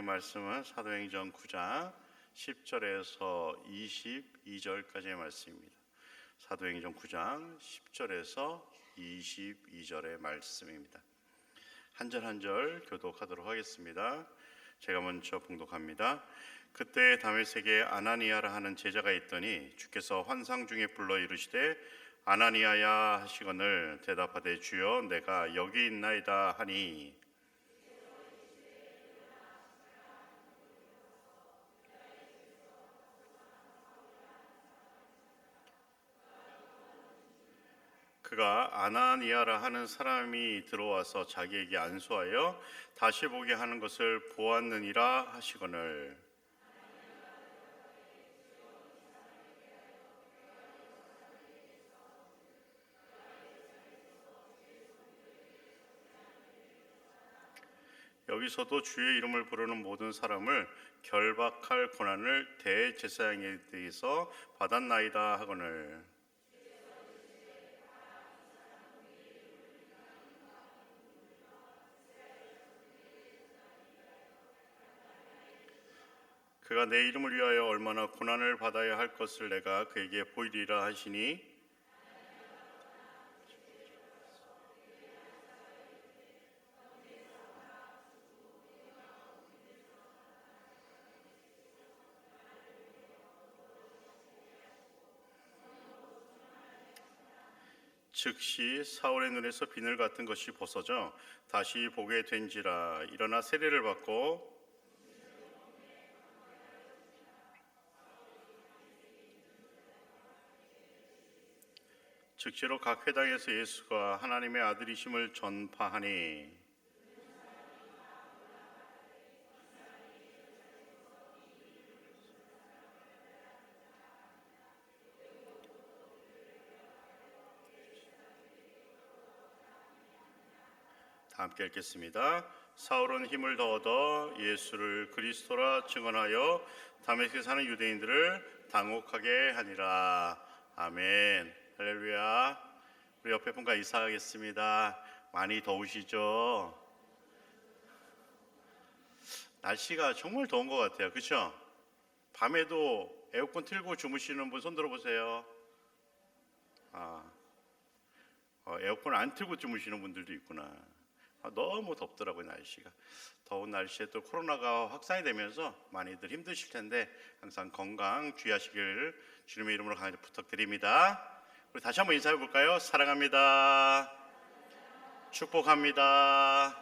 하나님의 말씀은 사도행전 9장 10절에서 22절까지의 말씀입니다. 사도행전 9장 10절에서 22절의 말씀입니다. 한 절 한 절 교독하도록 하겠습니다. 제가 먼저 봉독합니다. 그때 다메섹에 아나니아라 하는 제자가 있더니 주께서 환상 중에 불러 이르시되 아나니아야 하시거늘 대답하되 주여 내가 여기 있나이다 하니 그가 아나니아라 하는 사람이 들어와서 자기에게 안수하여 다시 보게 하는 것을 보았느니라 하시거늘. 여기서도 주의 이름을 부르는 모든 사람을 결박할 고난을 대제사장에 대해서 받았나이다 하거늘 그가 내 이름을 위하여 얼마나 고난을 받아야 할 것을 내가 그에게 보이리라 하시니? 즉시 사울의 눈에서 비늘 같은 것이 벗어져 다시 보게 된지라. 일어나 세례를 받고 즉시로 각 회당에서 예수가 하나님의 아들이심을 전파하니 다 함께 읽겠습니다. 사울은 힘을 더 얻어 예수를 그리스도라 증언하여 다메섹에 사는 유대인들을 당혹하게 하니라. 아멘. 할렐루야. 우리 옆에 분과 인사하겠습니다. 많이 더우시죠? 날씨가 정말 더운 것 같아요. 그렇죠? 밤에도 에어컨 틀고 주무시는 분 손 들어보세요. 아, 어, 에어컨 안 틀고 주무시는 분들도 있구나. 아, 너무 덥더라고요 날씨가. 더운 날씨에 또 코로나가 확산이 되면서 많이들 힘드실 텐데 항상 건강 주의하시길 주님의 이름으로 강하게 부탁드립니다. 우리 다시 한번 인사해 볼까요? 사랑합니다. 축복합니다.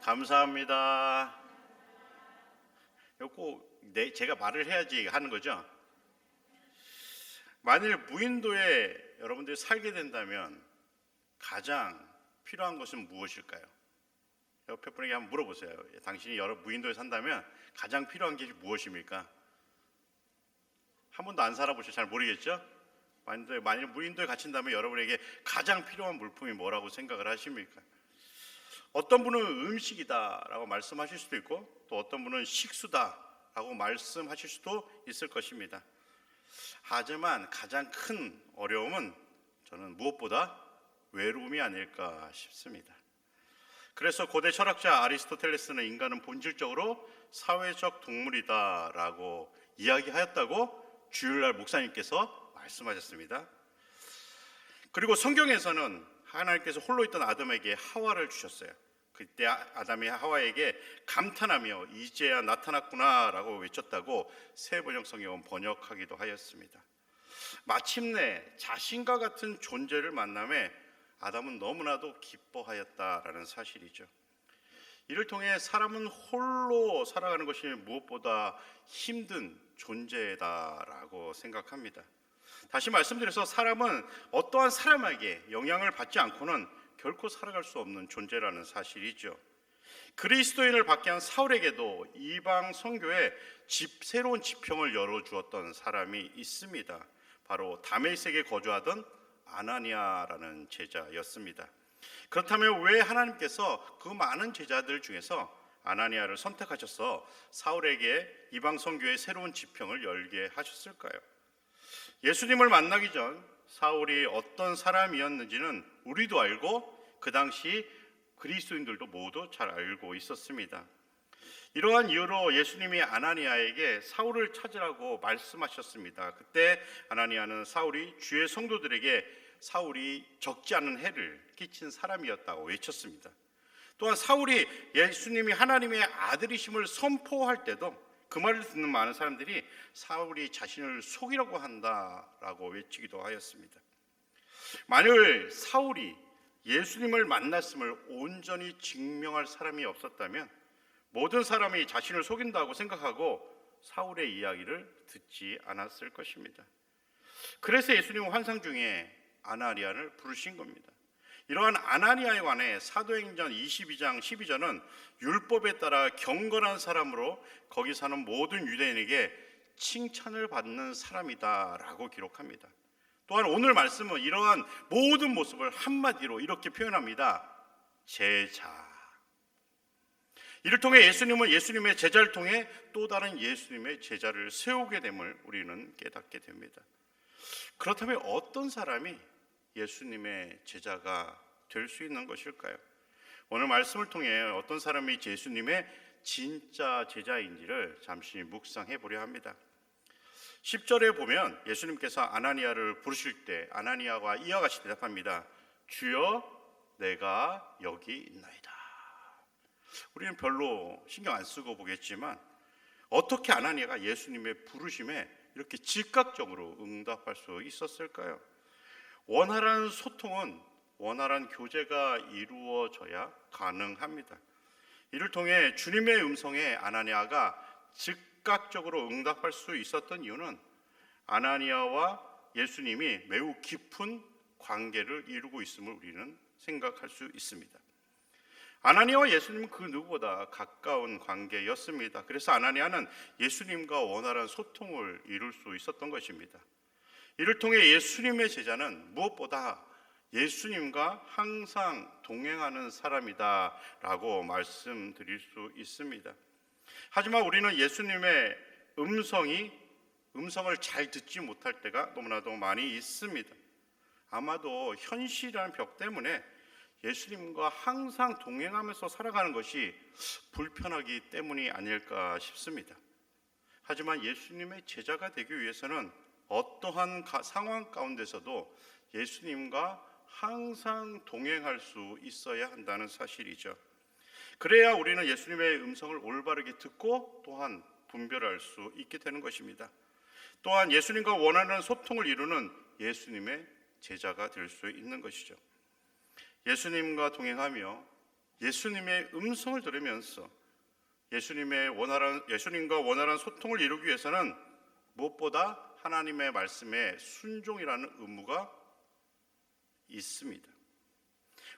감사합니다. 꼭 내, 제가 말을 해야지 하는 거죠. 만일 무인도에 여러분들이 살게 된다면 가장 필요한 것은 무엇일까요? 옆에 분에게 한번 물어보세요. 당신이 여러 무인도에 산다면 가장 필요한 게 무엇입니까? 한 번도 안 살아보셔 잘 모르겠죠? 만일, 만일 무인도에 갇힌다면 여러분에게 가장 필요한 물품이 뭐라고 생각을 하십니까? 어떤 분은 음식이다라고 말씀하실 수도 있고 또 어떤 분은 식수다라고 말씀하실 수도 있을 것입니다. 하지만 가장 큰 어려움은 저는 무엇보다 외로움이 아닐까 싶습니다. 그래서 고대 철학자 아리스토텔레스는 인간은 본질적으로 사회적 동물이다라고 이야기하였다고 주일날 목사님께서 말씀하셨습니다. 그리고 성경에서는 하나님께서 홀로 있던 아담에게 하와를 주셨어요. 그때 아담이 하와에게 감탄하며 이제야 나타났구나라고 외쳤다고 새 번역성에 번역하기도 하였습니다. 마침내 자신과 같은 존재를 만남에 아담은 너무나도 기뻐하였다라는 사실이죠. 이를 통해 사람은 홀로 살아가는 것이 무엇보다 힘든 존재다라고 생각합니다. 다시 말씀드려서 사람은 어떠한 사람에게 영향을 받지 않고는 결코 살아갈 수 없는 존재라는 사실이죠. 그리스도인을 받게 한 사울에게도 이방 선교에 집 새로운 지평을 열어 주었던 사람이 있습니다. 바로 다메섹에 거주하던 아나니아라는 제자였습니다. 그렇다면 왜 하나님께서 그 많은 제자들 중에서 아나니아를 선택하셔서 사울에게 이방 선교의 새로운 지평을 열게 하셨을까요? 예수님을 만나기 전 사울이 어떤 사람이었는지는 우리도 알고 그 당시 그리스도인들도 모두 잘 알고 있었습니다. 이러한 이유로 예수님이 아나니아에게 사울을 찾으라고 말씀하셨습니다. 그때 아나니아는 사울이 주의 성도들에게 사울이 적지 않은 해를 끼친 사람이었다고 외쳤습니다. 또한 사울이 예수님이 하나님의 아들이심을 선포할 때도 그 말을 듣는 많은 사람들이 사울이 자신을 속이려고 한다라고 외치기도 하였습니다. 만일 사울이 예수님을 만났음을 온전히 증명할 사람이 없었다면 모든 사람이 자신을 속인다고 생각하고 사울의 이야기를 듣지 않았을 것입니다. 그래서 예수님은 환상 중에 아나니아를 부르신 겁니다. 이러한 아나니아에 관해 사도행전 22장 12절은 율법에 따라 경건한 사람으로 거기 사는 모든 유대인에게 칭찬을 받는 사람이다라고 기록합니다. 또한 오늘 말씀은 이러한 모든 모습을 한마디로 이렇게 표현합니다. 제자. 이를 통해 예수님은 예수님의 제자를 통해 또 다른 예수님의 제자를 세우게 됨을 우리는 깨닫게 됩니다. 그렇다면 어떤 사람이 예수님의 제자가 될 수 있는 것일까요? 오늘 말씀을 통해 어떤 사람이 예수님의 진짜 제자인지를 잠시 묵상해 보려 합니다. 10절에 보면 예수님께서 아나니아를 부르실 때 아나니아가 이와 같이 대답합니다. 주여 내가 여기 있나이다. 우리는 별로 신경 안 쓰고 보겠지만 어떻게 아나니아가 예수님의 부르심에 이렇게 즉각적으로 응답할 수 있었을까요? 원활한 소통은 원활한 교제가 이루어져야 가능합니다. 이를 통해 주님의 음성에 아나니아가 즉각적으로 응답할 수 있었던 이유는 아나니아와 예수님이 매우 깊은 관계를 이루고 있음을 우리는 생각할 수 있습니다. 아나니아와 예수님은 그 누구보다 가까운 관계였습니다. 그래서 아나니아는 예수님과 원활한 소통을 이룰 수 있었던 것입니다. 이를 통해 예수님의 제자는 무엇보다 예수님과 항상 동행하는 사람이다라고 말씀드릴 수 있습니다. 하지만 우리는 예수님의 음성이 음성을 잘 듣지 못할 때가 너무나도 많이 있습니다. 아마도 현실이라는 벽 때문에 예수님과 항상 동행하면서 살아가는 것이 불편하기 때문이 아닐까 싶습니다. 하지만 예수님의 제자가 되기 위해서는 어떠한 가- 상황 가운데서도 예수님과 항상 동행할 수 있어야 한다는 사실이죠. 그래야 우리는 예수님의 음성을 올바르게 듣고 또한 분별할 수 있게 되는 것입니다. 또한 예수님과 원하는 소통을 이루는 예수님의 제자가 될 수 있는 것이죠. 예수님과 동행하며 예수님의 음성을 들으면서 예수님의 원활한 예수님과 원활한 소통을 이루기 위해서는 무엇보다 하나님의 말씀에 순종이라는 의무가 있습니다.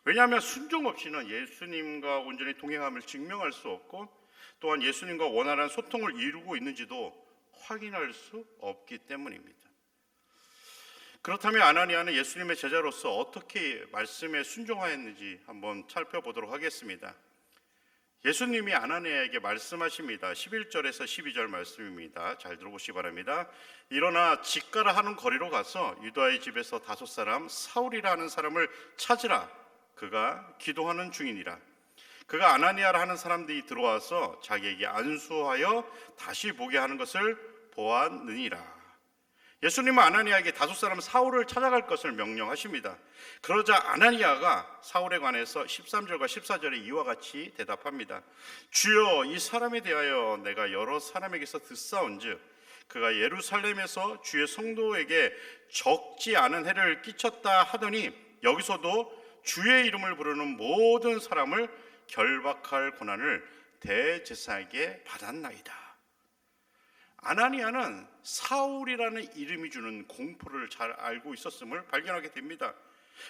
왜냐하면 순종 없이는 예수님과 온전히 동행함을 증명할 수 없고 또한 예수님과 원활한 소통을 이루고 있는지도 확인할 수 없기 때문입니다. 그렇다면 아나니아는 예수님의 제자로서 어떻게 말씀에 순종하였는지 한번 살펴보도록 하겠습니다. 예수님이 아나니아에게 말씀하십니다. 11절에서 12절 말씀입니다. 잘 들어보시기 바랍니다. 일어나 집가라 하는 거리로 가서 유다의 집에서 다섯 사람 사울이라 하는 사람을 찾으라. 그가 기도하는 중이니라. 그가 아나니아라 하는 사람들이 들어와서 자기에게 안수하여 다시 보게 하는 것을 보았느니라. 예수님은 아나니아에게 다섯 사람 사울을 찾아갈 것을 명령하십니다. 그러자 아나니아가 사울에 관해서 13절과 14절에 이와 같이 대답합니다. 주여 이 사람에 대하여 내가 여러 사람에게서 듣사온즉 그가 예루살렘에서 주의 성도에게 적지 않은 해를 끼쳤다 하더니 여기서도 주의 이름을 부르는 모든 사람을 결박할 권한을 대제사에게 받았나이다. 아나니아는 사울이라는 이름이 주는 공포를 잘 알고 있었음을 발견하게 됩니다.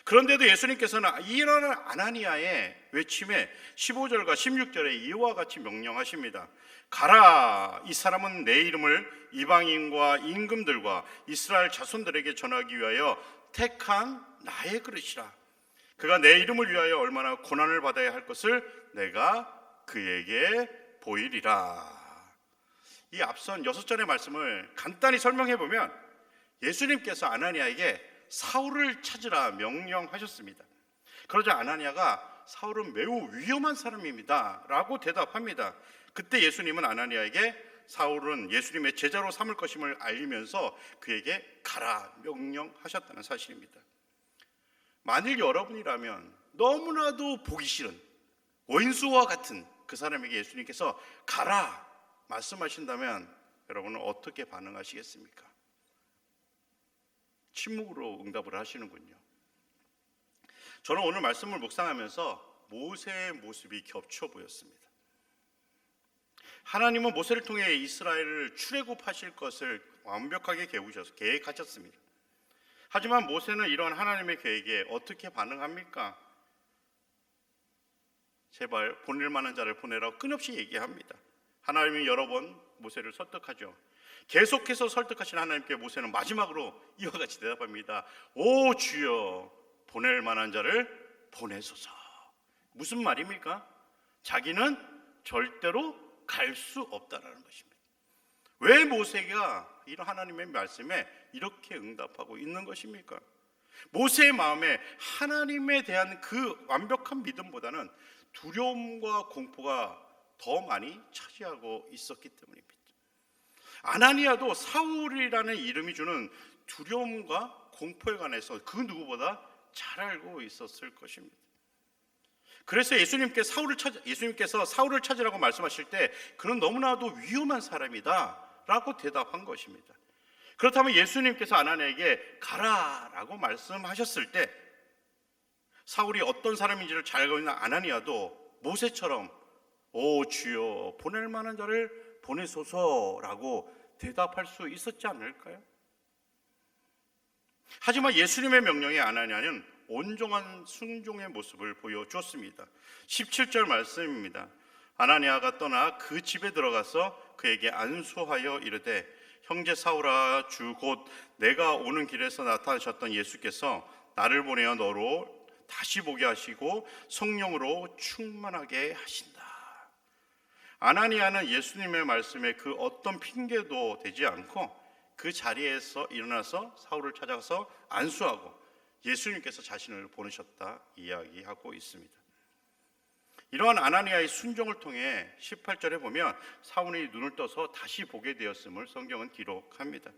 그런데도 예수님께서는 이런 아나니아의 외침에 15절과 16절에 이와 같이 명령하십니다. 가라 이 사람은 내 이름을 이방인과 임금들과 이스라엘 자손들에게 전하기 위하여 택한 나의 그릇이라. 그가 내 이름을 위하여 얼마나 고난을 받아야 할 것을 내가 그에게 보이리라. 이 앞선 여섯 절의 말씀을 간단히 설명해 보면 예수님께서 아나니아에게 사울을 찾으라 명령하셨습니다. 그러자 아나니아가 사울은 매우 위험한 사람입니다라고 대답합니다. 그때 예수님은 아나니아에게 사울은 예수님의 제자로 삼을 것임을 알리면서 그에게 가라 명령하셨다는 사실입니다. 만일 여러분이라면 너무나도 보기 싫은 원수와 같은 그 사람에게 예수님께서 가라 말씀하신다면 여러분은 어떻게 반응하시겠습니까? 침묵으로 응답을 하시는군요. 저는 오늘 말씀을 묵상하면서 모세의 모습이 겹쳐 보였습니다. 하나님은 모세를 통해 이스라엘을 출애굽하실 것을 완벽하게 계우셔서 계획하셨습니다. 하지만 모세는 이런 하나님의 계획에 어떻게 반응합니까? 제발 보낼 만한 자를 보내라고 끊임없이 얘기합니다. 하나님이 여러 번 모세를 설득하죠. 계속해서 설득하신 하나님께 모세는 마지막으로 이와 같이 대답합니다. 오 주여 보낼 만한 자를 보내소서. 무슨 말입니까? 자기는 절대로 갈 수 없다라는 것입니다. 왜 모세가 이런 하나님의 말씀에 이렇게 응답하고 있는 것입니까? 모세의 마음에 하나님에 대한 그 완벽한 믿음보다는 두려움과 공포가 더 많이 차지하고 있었기 때문입니다. 아나니아도 사울이라는 이름이 주는 두려움과 공포에 관해서 그 누구보다 잘 알고 있었을 것입니다. 그래서 예수님께 사울을 찾 예수님께서 사울을 찾으라고 말씀하실 때 그는 너무나도 위험한 사람이다라고 대답한 것입니다. 그렇다면 예수님께서 아나니아에게 가라라고 말씀하셨을 때 사울이 어떤 사람인지를 잘 알고 있는 아나니아도 모세처럼 오 주여 보낼 만한 자를 보내소서라고 대답할 수 있었지 않을까요? 하지만 예수님의 명령에 아나니아는 온종한 순종의 모습을 보여주었습니다. 17절 말씀입니다. 아나니아가 떠나 그 집에 들어가서 그에게 안수하여 이르되 형제 사울아 주 곧 내가 오는 길에서 나타나셨던 예수께서 나를 보내어 너로 다시 보게 하시고 성령으로 충만하게 하신다. 아나니아는 예수님의 말씀에 그 어떤 핑계도 되지 않고 그 자리에서 일어나서 사울을 찾아가서 안수하고 예수님께서 자신을 보내셨다 이야기하고 있습니다. 이러한 아나니아의 순종을 통해 18절에 보면 사울이 눈을 떠서 다시 보게 되었음을 성경은 기록합니다.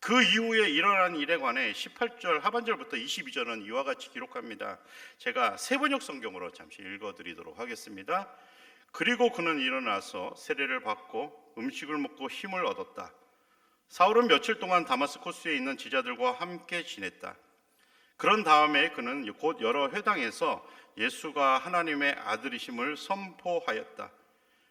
그 이후에 일어난 일에 관해 18절 하반절부터 22절은 이와 같이 기록합니다. 제가 세번역 성경으로 잠시 읽어드리도록 하겠습니다. 그리고 그는 일어나서 세례를 받고 음식을 먹고 힘을 얻었다. 사울은 며칠 동안 다마스코스에 있는 지자들과 함께 지냈다. 그런 다음에 그는 곧 여러 회당에서 예수가 하나님의 아들이심을 선포하였다.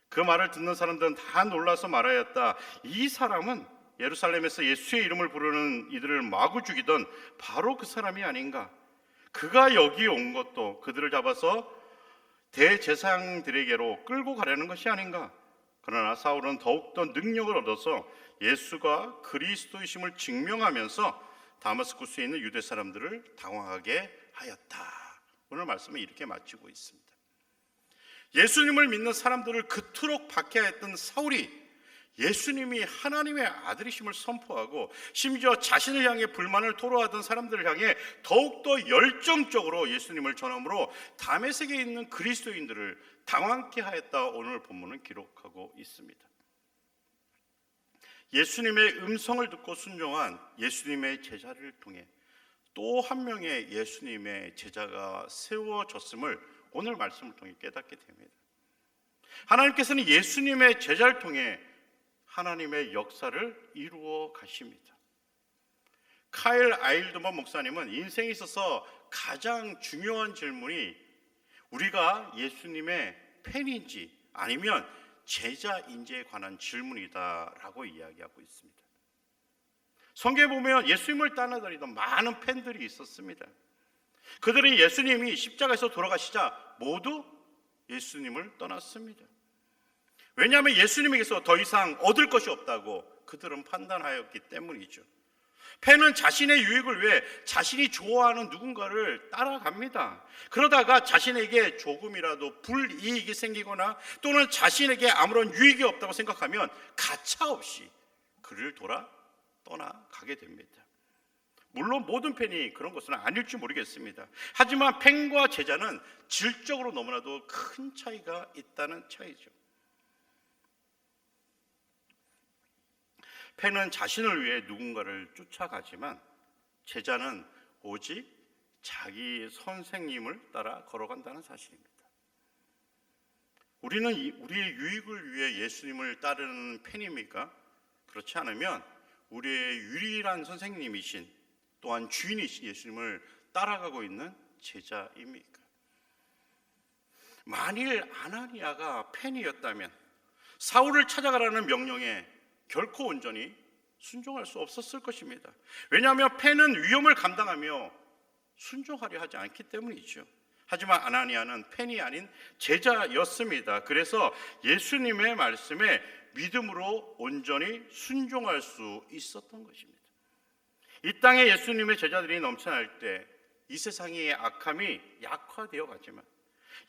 그 말을 듣는 사람들은 다 놀라서 말하였다. 이 사람은 예루살렘에서 예수의 이름을 부르는 이들을 마구 죽이던 바로 그 사람이 아닌가? 그가 여기 온 것도 그들을 잡아서 대제사장들에게로 끌고 가려는 것이 아닌가? 그러나 사울은 더욱더 능력을 얻어서 예수가 그리스도이심을 증명하면서 다마스쿠스에 있는 유대 사람들을 당황하게 하였다. 오늘 말씀은 이렇게 마치고 있습니다. 예수님을 믿는 사람들을 그토록 박해했던 사울이 예수님이 하나님의 아들이심을 선포하고 심지어 자신을 향해 불만을 토로하던 사람들을 향해 더욱더 열정적으로 예수님을 전함으로 담에색에 있는 그리스도인들을 당황케 하였다 오늘 본문은 기록하고 있습니다. 예수님의 음성을 듣고 순종한 예수님의 제자를 통해 또 한 명의 예수님의 제자가 세워졌음을 오늘 말씀을 통해 깨닫게 됩니다. 하나님께서는 예수님의 제자를 통해 하나님의 역사를 이루어 가십니다. 카일 아일드먼 목사님은 인생에 있어서 가장 중요한 질문이 우리가 예수님의 팬인지 아니면 제자인지에 관한 질문이다라고 이야기하고 있습니다. 성경에 보면 예수님을 따라다니던 많은 팬들이 있었습니다. 그들은 예수님이 십자가에서 돌아가시자 모두 예수님을 떠났습니다. 왜냐하면 예수님에게서 더 이상 얻을 것이 없다고 그들은 판단하였기 때문이죠. 팬은 자신의 유익을 위해 자신이 좋아하는 누군가를 따라갑니다. 그러다가 자신에게 조금이라도 불이익이 생기거나 또는 자신에게 아무런 유익이 없다고 생각하면 가차없이 그를 돌아 떠나가게 됩니다. 물론 모든 팬이 그런 것은 아닐지 모르겠습니다. 하지만 팬과 제자는 질적으로 너무나도 큰 차이가 있다는 차이죠. 팬은 자신을 위해 누군가를 쫓아가지만 제자는 오직 자기 선생님을 따라 걸어간다는 사실입니다. 우리는 이- 우리의 유익을 위해 예수님을 따르는 팬입니까? 그렇지 않으면 우리의 유일한 선생님이신 또한 주인이신 예수님을 따라가고 있는 제자입니까? 만일 아나니아가 팬이었다면 사울을 찾아가라는 명령에 결코 온전히 순종할 수 없었을 것입니다. 왜냐하면 팬은 위험을 감당하며 순종하려 하지 않기 때문이죠. 하지만 아나니아는 팬이 아닌 제자였습니다. 그래서 예수님의 말씀에 믿음으로 온전히 순종할 수 있었던 것입니다. 이 땅에 예수님의 제자들이 넘쳐날 때 이 세상의 악함이 약화되어 가지만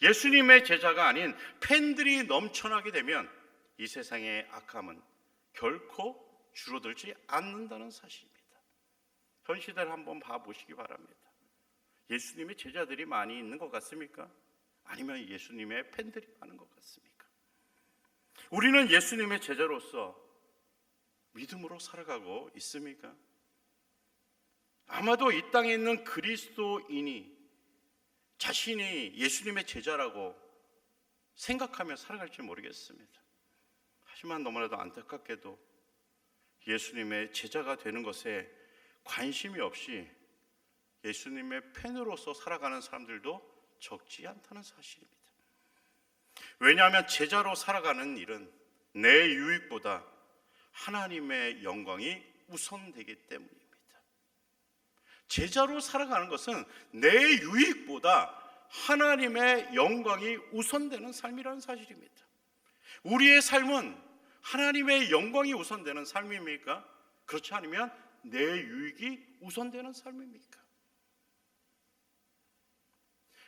예수님의 제자가 아닌 팬들이 넘쳐나게 되면 이 세상의 악함은 결코 줄어들지 않는다는 사실입니다. 현 시대를 한번 봐보시기 바랍니다. 예수님의 제자들이 많이 있는 것 같습니까? 아니면 예수님의 팬들이 많은 것 같습니까? 우리는 예수님의 제자로서 믿음으로 살아가고 있습니까? 아마도 이 땅에 있는 그리스도인이 자신이 예수님의 제자라고 생각하며 살아갈지 모르겠습니다. 하지만 너무나도 안타깝게도 예수님의 제자가 되는 것에 관심이 없이 예수님의 팬으로서 살아가는 사람들도 적지 않다는 사실입니다. 왜냐하면 제자로 살아가는 일은 내 유익보다 하나님의 영광이 우선되기 때문입니다. 제자로 살아가는 것은 내 유익보다 하나님의 영광이 우선되는 삶이라는 사실입니다. 우리의 삶은 하나님의 영광이 우선되는 삶입니까? 그렇지 않으면 내 유익이 우선되는 삶입니까?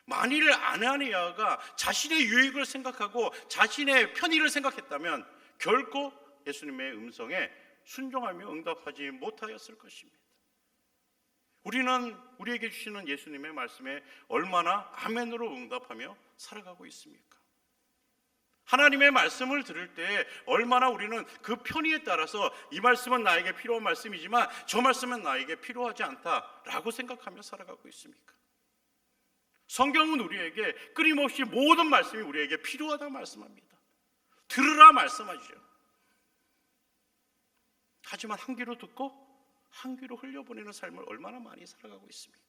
만일 아나니아가 자신의 유익을 생각하고 자신의 편의를 생각했다면 결코 예수님의 음성에 순종하며 응답하지 못하였을 것입니다. 우리는 우리에게 주시는 예수님의 말씀에 얼마나 아멘으로 응답하며 살아가고 있습니까? 하나님의 말씀을 들을 때 얼마나 우리는 그 편의에 따라서 이 말씀은 나에게 필요한 말씀이지만 저 말씀은 나에게 필요하지 않다라고 생각하며 살아가고 있습니까? 성경은 우리에게 끊임없이 모든 말씀이 우리에게 필요하다 말씀합니다. 들으라 말씀하죠. 하지만 한 귀로 듣고 한 귀로 흘려보내는 삶을 얼마나 많이 살아가고 있습니까?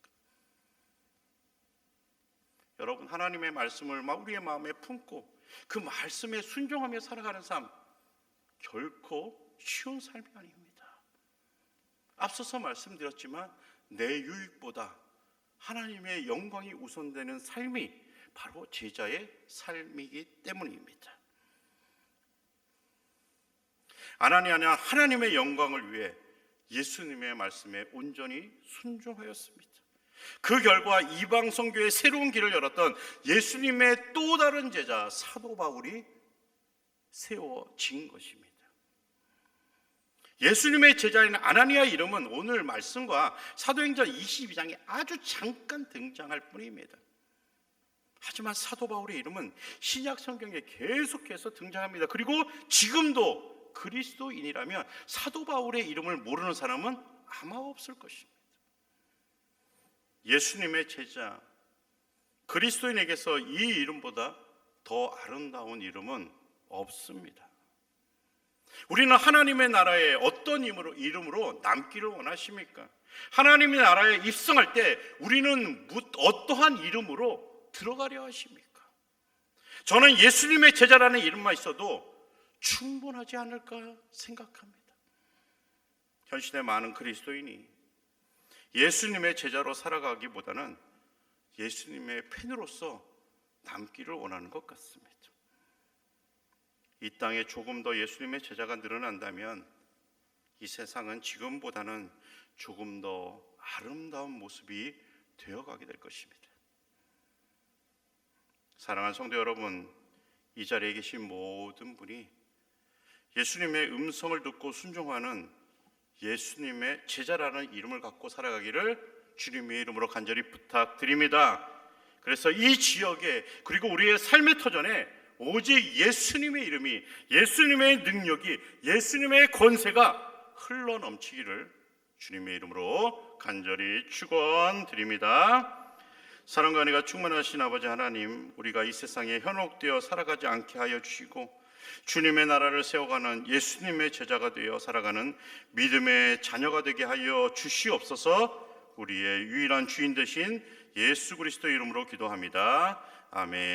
여러분 하나님의 말씀을 막 우리의 마음에 품고 그 말씀에 순종하며 살아가는 삶 결코 쉬운 삶이 아닙니다. 앞서서 말씀드렸지만 내 유익보다 하나님의 영광이 우선되는 삶이 바로 제자의 삶이기 때문입니다. 아나니아는 하나님의 영광을 위해 예수님의 말씀에 온전히 순종하였습니다. 그 결과 이방 선교의 새로운 길을 열었던 예수님의 또 다른 제자 사도 바울이 세워진 것입니다. 예수님의 제자인 아나니아 이름은 오늘 말씀과 사도행전 22장에 아주 잠깐 등장할 뿐입니다. 하지만 사도 바울의 이름은 신약 성경에 계속해서 등장합니다. 그리고 지금도 그리스도인이라면 사도 바울의 이름을 모르는 사람은 아마 없을 것입니다. 예수님의 제자 그리스도인에게서 이 이름보다 더 아름다운 이름은 없습니다. 우리는 하나님의 나라에 어떤 이름으로, 남기를 원하십니까? 하나님의 나라에 입성할 때 우리는 어떠한 이름으로 들어가려 하십니까? 저는 예수님의 제자라는 이름만 있어도 충분하지 않을까 생각합니다. 현 시대 많은 그리스도인이 예수님의 제자로 살아가기보다는 예수님의 팬으로서 남기를 원하는 것 같습니다. 이 땅에 조금 더 예수님의 제자가 늘어난다면 이 세상은 지금보다는 조금 더 아름다운 모습이 되어가게 될 것입니다. 사랑하는 성도 여러분, 이 자리에 계신 모든 분이 예수님의 음성을 듣고 순종하는 예수님의 제자라는 이름을 갖고 살아가기를 주님의 이름으로 간절히 부탁드립니다. 그래서 이 지역에 그리고 우리의 삶의 터전에 오직 예수님의 이름이 예수님의 능력이 예수님의 권세가 흘러 넘치기를 주님의 이름으로 간절히 축원드립니다. 사랑과 은혜가 충만하신 아버지 하나님, 우리가 이 세상에 현혹되어 살아가지 않게 하여 주시고 주님의 나라를 세워가는 예수님의 제자가 되어 살아가는 믿음의 자녀가 되게 하여 주시옵소서. 우리의 유일한 주인 되신 예수 그리스도 이름으로 기도합니다. 아멘.